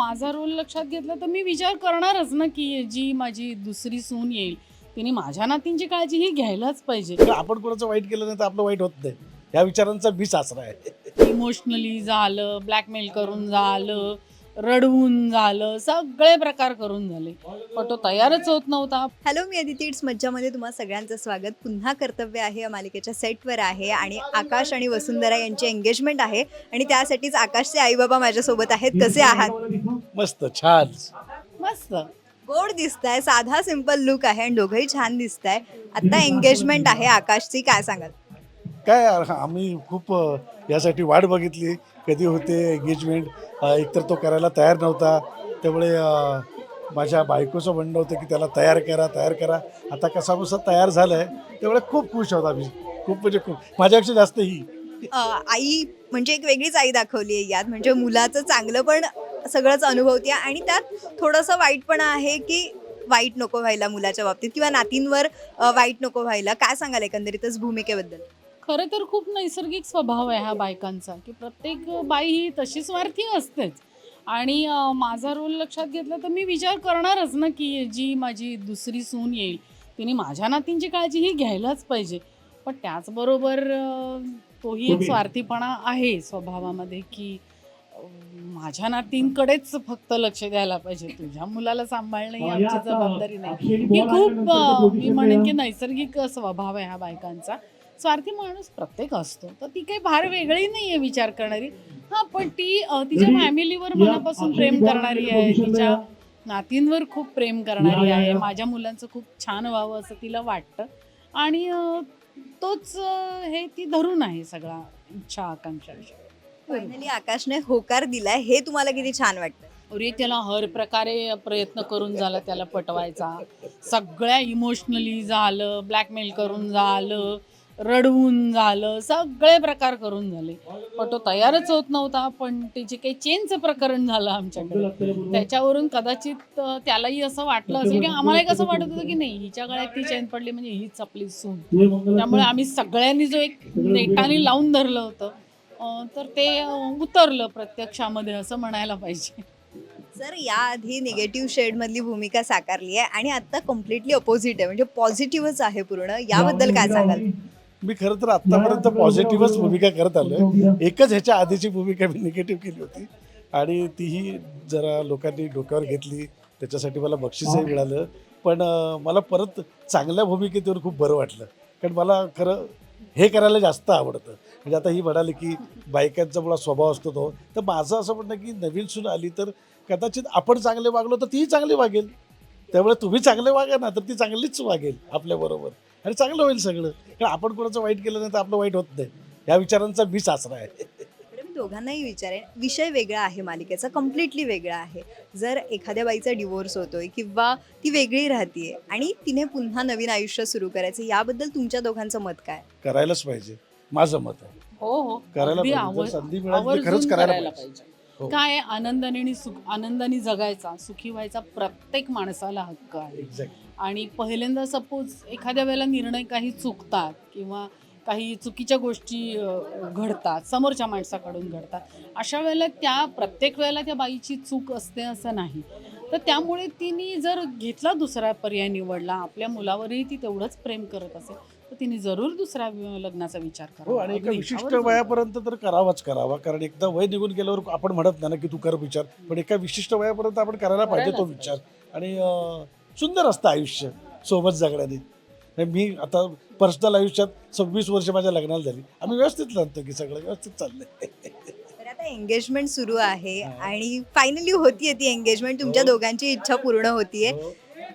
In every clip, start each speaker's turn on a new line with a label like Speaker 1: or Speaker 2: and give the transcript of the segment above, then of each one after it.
Speaker 1: माझा रोल लक्षात घेतला तर मी विचार करणारच ना की जी माझी दुसरी सून येईल. तिने माझ्या नातींची काळजी ही घ्यायलाच पाहिजे.
Speaker 2: आपण कोणाचं वाईट केलं नाही तर आपलं वाईट होत नाही. या विचारांचा मी सासरा आहे.
Speaker 1: इमोशनली झालं ब्लॅकमेल करून झालं. रडवून झालं सगळे प्रकार करून झाले. पण तो तयारच होत नव्हता.
Speaker 3: हॅलो मी अदिती इट्स मज्जामध्ये तुम्हा सगळ्यांचं स्वागत. पुन्हा कर्तव्य आहे या मालिकेच्या सेटवर आहे आणि आकाश आणि वसुंधरा यांची एंगेजमेंट आहे. आणि त्यासाठीच आकाशचे आईबाबा माझ्यासोबत आहेत. कसे आहात?
Speaker 2: मस्त छान.
Speaker 1: मस्त.
Speaker 3: गोड दिसताय साधा सिंपल लुक आहे आणि दोघंही छान दिसताय. आता एंगेजमेंट आहे आकाशची. काय सांगाल?
Speaker 2: काय यार, आम्ही खूप अ, यासाठी वाट बघितली. कधी होते एंगेजमेंट एकतर तो करायला तयार नव्हता. त्यामुळे माझ्या बायकोचं म्हणणं होतं की त्याला तयार करा तयार करा. आता कसा कसा तयार झालं आहे त्यामुळे खूप खुश होता आम्ही. खूप म्हणजे खूप. माझ्यापेक्षा जास्त ही.
Speaker 3: आई म्हणजे एक वेगळीच आई दाखवली आहे यात. म्हणजे मुलाचं चांगलं पण सगळंच अनुभवते आणि त्यात थोडंसं वाईटपणा आहे की वाईट नको व्हायला मुलाच्या बाबतीत किंवा नातींवर वाईट नको व्हायला. काय सांगाल एकंदरीतच भूमिकेबद्दल?
Speaker 1: खरं तर खूप नैसर्गिक स्वभाव आहे ह्या बायकांचा की प्रत्येक बाई ही तशी स्वार्थी असतेच. आणि माझा रोल लक्षात घेतला तर मी विचार करणारच ना की जी माझी दुसरी सून येईल तिने माझ्या नातींची काळजी ही घ्यायलाच पाहिजे. पण त्याचबरोबर तोही एक स्वार्थीपणा आहे स्वभावामध्ये की माझ्या नातींकडेच फक्त लक्ष द्यायला पाहिजे. तुझ्या मुलाला सांभाळणं ही आमची जबाबदारी नाही. ही खूप मी म्हणेन की नैसर्गिक स्वभाव आहे ह्या बायकांचा. स्वार्थी माणूस प्रत्येक असतो. तर ती काही फार वेगळी नाहीये विचार करणारी. हा पण ती तिच्या फॅमिलीवर मनापासून प्रेम करणारी आहे तिच्या नातींवर खूप प्रेम करणारी आहे माझ्या मुलांचं खूप छान व्हावं असं तिला वाटतं. आणि तोच हे ती धरून आहे सगळा इच्छा आकांक्षा
Speaker 3: फायनली आकाशने होकार दिलाय हे तुम्हाला किती छान वाटतं?
Speaker 1: अरे त्याला हर प्रकारे प्रयत्न करून झाला त्याला पटवायचा. सगळ्या इमोशनली झालं ब्लॅकमेल करून झालं. रडवून झालं सगळे प्रकार करून झाले. पण तो तयारच होत नव्हता पण ते जे काही चेनचं प्रकरण झालं आमच्याकडे. त्याच्यावरून कदाचित त्यालाही असं वाटलं असेल की आम्हाला कसं वाटत होतं की नाही हिच्या गळ्यात ती चेन पडली म्हणजे हीच आपली सून. त्यामुळे आम्ही सगळ्यांनी जो एक नेटाने लावून धरलं होतं. तर ते उतरलं प्रत्यक्षामध्ये असं म्हणायला पाहिजे.
Speaker 3: सर याआधी निगेटिव्ह शेड मधली भूमिका साकारली आहे आणि आता कम्प्लिटली अपोजिट आहे. म्हणजे पॉझिटिव्हच आहे पूर्ण. याबद्दल काय सांगाल?
Speaker 2: मी खरं तर आत्तापर्यंत पॉझिटिव्हच भूमिका करत आलो एकच ह्याच्या आधीची भूमिका मी निगेटिव्ह केली होती. आणि तीही जरा लोकांनी डोक्यावर घेतली. त्याच्यासाठी मला बक्षीसही मिळालं. पण मला परत चांगल्या भूमिकेत खूप बरं वाटलं. कारण मला खरं हे करायला जास्त आवडतं. म्हणजे आता ही म्हणाली की बायकांचा मुळा स्वभाव असतो तो. तर माझं असं म्हणणं की नवीन सून आली तर कदाचित आपण चांगले वागलो तर तीही चांगली वागेल. त्यामुळे तुम्ही चांगले वागा ना तर ती चांगलीच वागेल आपल्याबरोबर आणि चांगलं होईल सगळं. कारण आपण कोणाचं वाईट केलं नाही तर आपलं वाईट होत नाही. या विचारांचा मी सासरा आहे.
Speaker 3: मी दोघांनाही विचारेन. विषय वेगळा आहे मालिकेचा कम्प्लिटली वेगळा आहे. जर एखाद्या बाईचा डिवोर्स होतोय किंवा ती वेगळी राहतीये आणि तिने पुन्हा नवीन आयुष्य सुरू करायचं याबद्दल तुमच्या दोघांचं मत काय?
Speaker 2: करायलाच पाहिजे. माझं मत आहे.
Speaker 1: हो हो.
Speaker 2: करायला
Speaker 1: अगदी
Speaker 2: पाहिजे.
Speaker 1: आवर-
Speaker 2: संधी मिळाली तर
Speaker 1: आवर्जून
Speaker 2: खरंच करायला
Speaker 1: करायला
Speaker 2: पाहिजे.
Speaker 1: पाहिजे. काय आहे, आनंदाने आणि सुख आनंदाने जगायचा सुखी व्हायचा प्रत्येक माणसाला हक्क आहे. आणि पहिल्यांदा सपोज एखाद्या वेळेला निर्णय काही चुकतात किंवा काही चुकीच्या गोष्टी घडतात समोरच्या माणसाकडून घडतात अशा वेळेला त्या प्रत्येक वेळेला त्या बाईची चूक असते असं नाही. तर त्यामुळे तिने जर घेतला दुसरा पर्याय निवडला आपल्या मुलावरही ती तेवढंच प्रेम करत असेल तिने जरूर दुसऱ्या वि- लग्नाचा विचार
Speaker 2: हो
Speaker 1: करा
Speaker 2: आणि एका विशिष्ट वयापर्यंत तर करावाच करावा कारण एकदा वय निघून गेल्यावर आपण म्हणत नाही ना की तू कर विचार पण एका विशिष्ट वयापर्यंत आपण करायला पाहिजे तो विचार. आणि अं, सुंदर असतं आयुष्य सोबत जगण्याने. मी आता पर्सनल आयुष्यात सव्वीस वर्ष माझ्या लग्नाला झाली. आम्ही व्यवस्थित लागतो की सगळं व्यवस्थित चाललंय.
Speaker 3: तर आता एंगेजमेंट सुरू आहे आणि फायनली होतीये ती एंगेजमेंट तुमच्या
Speaker 2: हो.
Speaker 3: दोघांची इच्छा पूर्ण होतीये.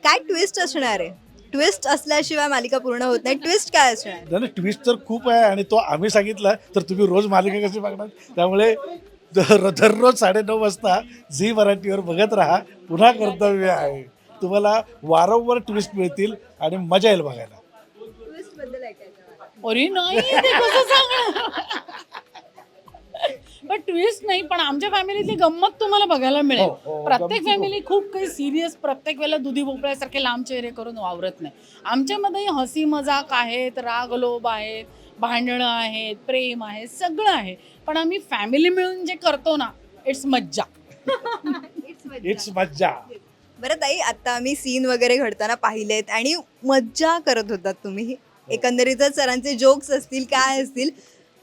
Speaker 3: काय ट्विस्ट असणार आहे? ट्विस्ट असल्याशिवाय मालिका पूर्ण होत नाही. ट्विस्ट काय असणार?
Speaker 2: नाही ट्विस्ट तर खूप आहे आणि तो आम्ही सांगितला तर तुम्ही रोज मालिका कशी बघणार? त्यामुळे दर- दररोज साडेनऊ वाजता झी मराठीवर बघत राहा. पुन्हा कर्तव्य आहे. तुम्हाला वारंवार ट्विस्ट मिळतील आणि मजा येईल बघायला.
Speaker 1: अरे नाही ते कसं सांगणार? पण ट्विस्ट नाही पण आमच्या फॅमिलीतली गंमत तुम्हाला बघायला मिळेल.
Speaker 2: हो, हो,
Speaker 1: प्रत्येक
Speaker 2: गमती
Speaker 1: फॅमिली खूप काही सिरियस प्रत्येक वेळेला दुधी भोपळ्यासारखे लांब चेहरे करून वावरत नाही. आमच्यामध्ये हसी मजाक आहेत राग लोभ आहेत भांडणं आहेत प्रेम आहे सगळं आहे. पण आम्ही फॅमिली मिळून जे करतो ना इट्स मज्जा.
Speaker 2: इट्स मज्जा.
Speaker 3: बरं ताई आता आम्ही सीन वगैरे घडताना पाहिलेत आणि मज्जा करत होतात तुम्ही. एकंदरीतच सरांचे जोक्स असतील काय असतील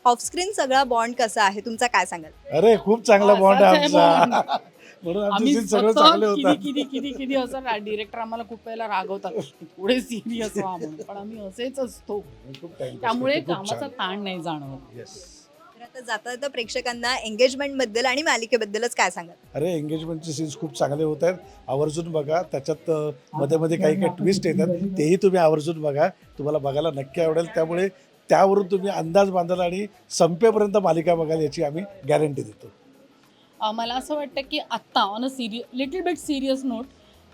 Speaker 3: ऑफस्क्रीन सगळा बॉन्ड कसा आहे? तुमचा काय सांगाल?
Speaker 2: अरे खूप चांगला बॉन्ड आहे आमचा. म्हणून आमचे
Speaker 1: आम्ही
Speaker 2: सीन सगळं चांगले
Speaker 1: सतत किती
Speaker 2: होतात
Speaker 1: किती किती किती असं डिरेक्टर आम्हाला खूप वेळेला रागवतात. थोडे सिरियस व्हा म्हणून. पण आम्ही असेच असतो.
Speaker 2: खूप time pass
Speaker 1: त्यामुळे
Speaker 2: करतो, खूप
Speaker 1: कामाचा
Speaker 2: छान.
Speaker 1: ताण नाही जाणवत.
Speaker 2: Yes.
Speaker 3: तर आता जाता जाता प्रेक्षकांना एंगेजमेंटबद्दल आणि मालिकेबद्दलच काय सांगाल?
Speaker 2: अरे एंगेजमेंटचे सीन्स खूप चांगले होत आहेत. आवर्जून बघा. त्याच्यात अ, मध्ये मध्ये काही काही ट्विस्ट येतात. तेही तुम्ही आवर्जून बघा. तुम्हाला बघायला नक्की आवडेल. त्यामुळे त्यावरून तुम्ही अंदाज बांधाल आणि संपेपर्यंत मालिका बघाल याची आम्ही गॅरंटी देतो.
Speaker 1: अं, मला असं वाटतं की आत्ता ऑन अ सिरिय लिटिल बिट सिरियस नोट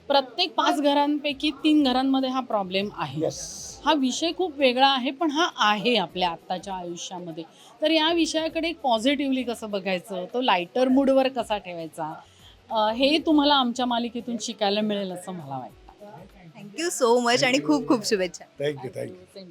Speaker 1: प्रत्येक पाच घरांपैकी तीन घरांमध्ये हा प्रॉब्लेम आहे.
Speaker 2: येस
Speaker 1: हा विषय खूप वेगळा आहे पण हा आहे आपल्या आत्ताच्या आयुष्यामध्ये. तर या विषयाकडे पॉझिटिव्हली कसं बघायचं? तो लायटर मूडवर कसा ठेवायचा? हे तुम्हाला आमच्या मालिकेतून शिकायला मिळेल असं मला वाटतं.
Speaker 3: थँक्यू सो मच आणि खूप खूप शुभेच्छा.
Speaker 2: Thank you thank you